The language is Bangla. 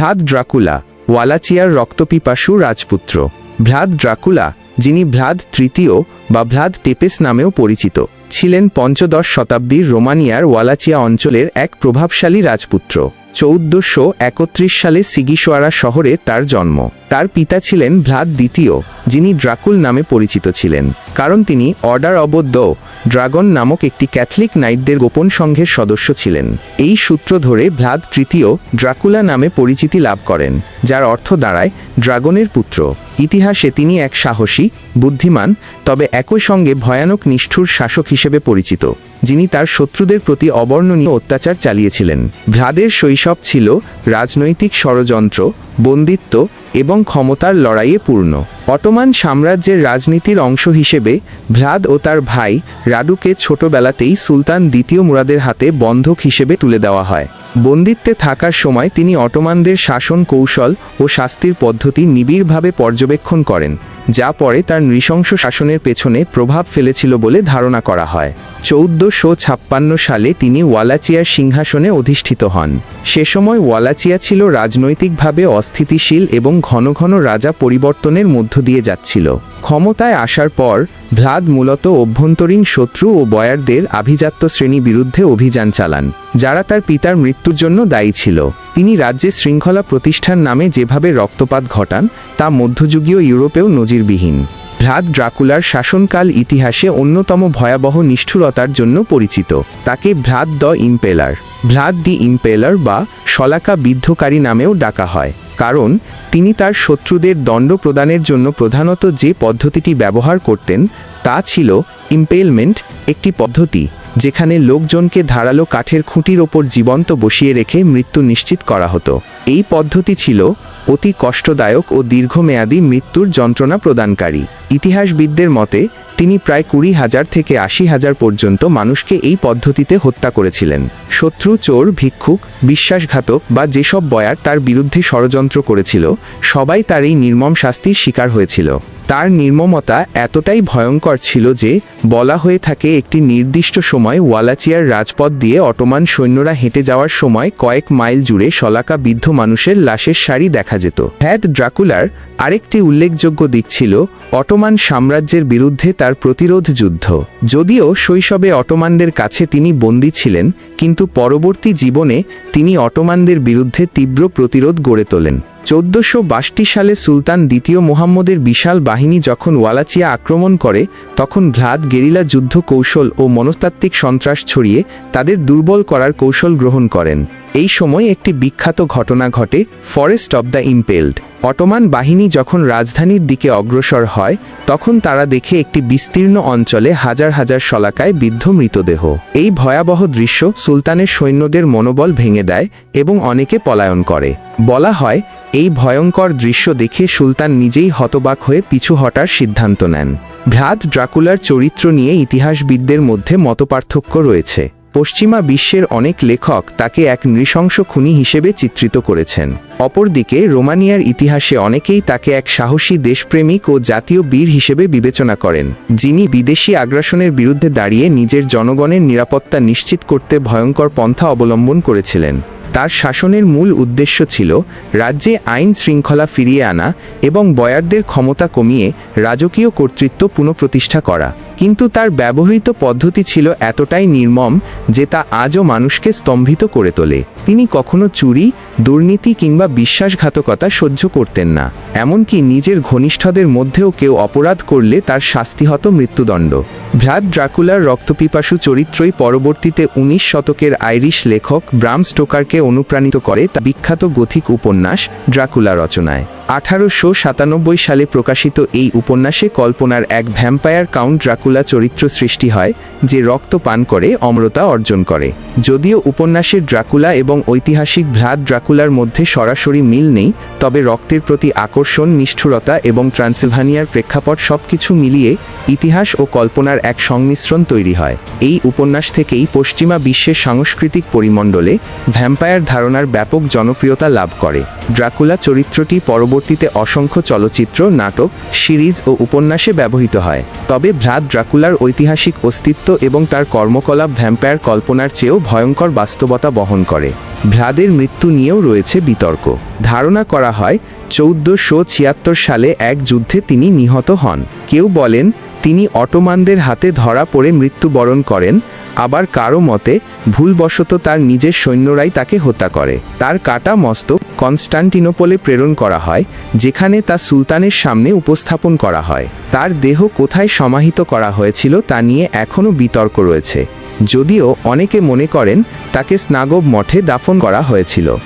ভ্লাদ ড্রাকুলা, ওয়ালাচিয়ার রক্তপিপাসু রাজপুত্র। ভ্লাদ ড্রাকুলা, যিনি ভ্লাদ তৃতীয় বা ভ্লাদ টেপেস নামেও পরিচিত, ছিলেন পঞ্চদশ শতাব্দীর রোমানিয়ার ওয়ালাচিয়া অঞ্চলের এক প্রভাবশালী রাজপুত্র। চৌদ্দশো একত্রিশ সালে সিগিসোয়ারা শহরে তার জন্ম। তার পিতা ছিলেন ভ্লাদ দ্বিতীয়, যিনি ড্রাকুল নামে পরিচিত ছিলেন, কারণ তিনি অর্ডার অবদ্ধ ড্রাগন নামক একটি ক্যাথলিক নাইটদের গোপন সংঘের সদস্য ছিলেন। এই সূত্র ধরে ভ্লাদ তৃতীয় ড্রাকুলা নামে পরিচিতি লাভ করেন, যার অর্থ দাঁড়ায় ড্রাগনের পুত্র। ইতিহাসে তিনি এক সাহসী, বুদ্ধিমান, তবে একই সঙ্গে ভয়ানক নিষ্ঠুর শাসক হিসেবে পরিচিত। যিনি তার শত্রুদের প্রতি অবর্ণনীয় অত্যাচার চালিয়েছিলেন। ভ্লাদের শৈশব ছিল রাজনৈতিক ষড়যন্ত্র বন্দিত্ব এবং ক্ষমতার লড়াইয়ে পূর্ণ। অটোমান সাম্রাজ্যের রাজনীতির অংশ হিসেবে ভ্লাদ ও তার ভাই রাডুকে ছোটবেলাতেই সুলতান দ্বিতীয় মুরাদের হাতে বন্ধক হিসেবে তুলে দেওয়া হয়। বন্দিত্বে থাকার সময় তিনি অটোমানদের শাসন কৌশল ও শাস্তির পদ্ধতি নিবিড়ভাবে পর্যবেক্ষণ করেন, যা পরে তার নৃশংস শাসনের পেছনে প্রভাব ফেলেছিল বলে ধারণা করা হয়। চৌদ্দশো ছাপ্পান্ন সালে তিনি ওয়ালাচিয়ার সিংহাসনে অধিষ্ঠিত হন। সে সময় ওয়ালাচিয়া ছিল রাজনৈতিকভাবে অস্থিতিশীল এবং ঘন ঘন রাজা পরিবর্তনের মধ্য দিয়ে যাচ্ছিল। ক্ষমতায় আসার পর, ভ্লাদ মূলত অভ্যন্তরীণ শত্রু ও বয়ারদের আভিজাত্য শ্রেণি বিরুদ্ধে অভিযান চালান, যারা তার পিতার মৃত্যুর জন্য দায়ী ছিল। তিনি রাজ্যে শৃঙ্খলা প্রতিষ্ঠান নামে যেভাবে রক্তপাত ঘটান, তা মধ্যযুগীয় ইউরোপেও নজিরবিহীন। ভ্লাদ ড্রাকুলার শাসনকাল ইতিহাসে অন্যতম ভয়াবহ নিষ্ঠুরতার জন্য পরিচিত। তাকে Vlad the Impaler, Vlad the Impaler বা শলাকা বিদ্ধকারী নামেও ডাকা হয়। কারণ, তিনি তার শত্রুদের দণ্ড প্রদানের জন্য প্রধানত যে পদ্ধতিটি ব্যবহার করতেন, তা ছিল ইম্পেলমেন্ট একটি পদ্ধতি, যেখানে লোকজনকে ধারালো কাঠের খুঁটির ওপর জীবন্ত বসিয়ে রেখে মৃত্যু নিশ্চিত করা হতো। এই পদ্ধতি ছিল অতি কষ্টদায়ক ও দীর্ঘমেয়াদী মৃত্যুর যন্ত্রণা প্রদানকারী। ইতিহাসবিদদের মতে তিনি প্রায় কুড়ি হাজার থেকে আশি হাজার পর্যন্ত মানুষকে এই পদ্ধতিতে হত্যা করেছিলেন। শত্রু, চোর, ভিক্ষুক, বিশ্বাসঘাতক বা যেসব বয়ার তার বিরুদ্ধে ষড়যন্ত্র করেছিল, সবাই তার এই নির্মম শাস্তির শিকার হয়েছিল। তার নির্মমতা এতটাই ভয়ঙ্কর ছিল যে বলা হয়ে থাকে একটি নির্দিষ্ট সময় ওয়ালাচিয়ার রাজপথ দিয়ে অটোমান সৈন্যরা হেঁটে যাওয়ার সময় কয়েক মাইল জুড়ে শলাকা বিদ্ধ মানুষের লাশের সারি দেখা যেত। হ্যাদ ড্রাকুলার আরেকটি উল্লেখযোগ্য দিক ছিল অটোমান সাম্রাজ্যের বিরুদ্ধে তার প্রতিরোধ যুদ্ধ। যদিও শৈশবে অটোমানদের কাছে তিনি বন্দী ছিলেন, কিন্তু পরবর্তী জীবনে তিনি অটোমানদের বিরুদ্ধে তীব্র প্রতিরোধ গড়ে তোলেন। চোদ্দশো সালে সুলতান দ্বিতীয় মোহাম্মদের বিশাল বাহিনী যখন ওয়ালাচিয়া আক্রমণ করে, তখন ভ্লাদ গেরিলা যুদ্ধ কৌশল ও মনস্তাত্ত্বিক সন্ত্রাস ছড়িয়ে তাদের দুর্বল করার কৌশল গ্রহণ করেন। এই সময় একটি বিখ্যাত ঘটনা ঘটে, forest of the impaled. Ottoman বাহিনী যখন রাজধানীর দিকে অগ্রসর হয়, তখন তারা দেখে একটি বিস্তীর্ণ অঞ্চলে হাজার হাজার শলাকায় বিদ্ধ মৃতদেহ। এই ভয়াবহ দৃশ্য সুলতানের সৈন্যদের মনোবল ভেঙে দেয় এবং অনেকে পলায়ন করে। বলা হয় এই ভয়ঙ্কর দৃশ্য দেখে সুলতান নিজেই হতবাক হয়ে পিছু হটার সিদ্ধান্ত নেন। ভ্লাদ ড্রাকুলার চরিত্র নিয়ে ইতিহাসবিদদের মধ্যে মতপার্থক্য রয়েছে। পশ্চিমা বিশ্বের অনেক লেখক তাকে এক নৃশংস খুনি হিসেবে চিত্রিত করেছেন। অপরদিকে, রোমানিয়ার ইতিহাসে অনেকেই তাকে এক সাহসী দেশপ্রেমিক ও জাতীয় বীর হিসেবে বিবেচনা করেন, যিনি বিদেশি আগ্রাসনের বিরুদ্ধে দাঁড়িয়ে নিজের জনগণের নিরাপত্তা নিশ্চিত করতে ভয়ঙ্কর পন্থা অবলম্বন করেছিলেন। তার শাসনের মূল উদ্দেশ্য ছিল রাজ্যে আইন শৃঙ্খলা ফিরিয়ে আনা এবং বয়ারদের ক্ষমতা কমিয়ে রাজকীয় কর্তৃত্ব পুনঃপ্রতিষ্ঠা করা। কিন্তু তার ব্যবহৃত পদ্ধতি ছিল এতটাই নির্মম যে তা আজও মানুষকে স্তম্ভিত করে তোলে। তিনি কখনো চুরি দুর্নীতি কিংবা বিশ্বাসঘাতকতা সহ্য করতেন না, এমনকি নিজের ঘনিষ্ঠদের মধ্যেও কেউ অপরাধ করলে তার শাস্তি হতো মৃত্যুদণ্ড। ভ্লাদ ড্রাকুলার রক্তপিপাসু চরিত্রই পরবর্তীতে উনিশ শতকের আইরিশ লেখক ব্রাম স্টোকারকে অনুপ্রাণিত করে তা বিখ্যাত গথিক উপন্যাস ড্রাকুলা রচনায়। আঠারোশো সাতানব্বই সালে প্রকাশিত এই উপন্যাসে কল্পনার এক ভ্যাম্পায়ার কাউন্ট ড্রাকুলা চরিত্র সৃষ্টি হয়, যে রক্ত পান করে, অমরতা অর্জন করে। যদিও উপন্যাসের ড্রাকুলা এবং ঐতিহাসিক ভ্লাদ ড্রাকুলার মধ্যে সরাসরি মিল নেই, তবে রক্তের প্রতি আকর্ষণ, নিষ্ঠুরতা এবং ট্রান্সিলভানিয়ার প্রেক্ষাপট সবকিছু মিলিয়ে ইতিহাস ও কল্পনার এক সংমিশ্রণ তৈরি হয়। এই উপন্যাস থেকেই পশ্চিমা বিশ্বের সাংস্কৃতিক পরিমণ্ডলে ভ্যাম্পায়ার ধারণার ব্যাপক জনপ্রিয়তা লাভ করে। ড্রাকুলা চরিত্রটি পরবর্তীতে অসংখ্য চলচ্চিত্র, নাটক, সিরিজ ও উপন্যাসে ব্যবহৃত হয়। তবে ভ্লাদ ড্রাকুলার ঐতিহাসিক অস্তিত্ব এবং তার কর্মকলাপ ভ্যাম্পায়ার কল্পনার চেয়েও ভয়ঙ্কর বাস্তবতা বহন করে। ভ্লাদের মৃত্যু নিয়েও রয়েছে বিতর্ক। ধারণা করা হয়, চৌদ্দশো ছিয়াত্তর সালে এক যুদ্ধে তিনি নিহত হন। কেউ বলেন, তিনি অটোমানদের হাতে ধরা পড়ে মৃত্যুবরণ করেন, আবার কারও মতে, ভুলবশত তার নিজের সৈন্যরাই তাকে হত্যা করে। তার কাটা মস্তক কনস্টান্টিনোপলে প্রেরণ করা হয়, যেখানে তা সুলতানের সামনে উপস্থাপন করা হয়। তার দেহ কোথায় সমাহিত করা হয়েছিল তা নিয়ে এখনও বিতর্ক রয়েছে। যদিও অনেকে মনে করেন তাকে স্নাগব মঠে দাফন করা হয়েছিল।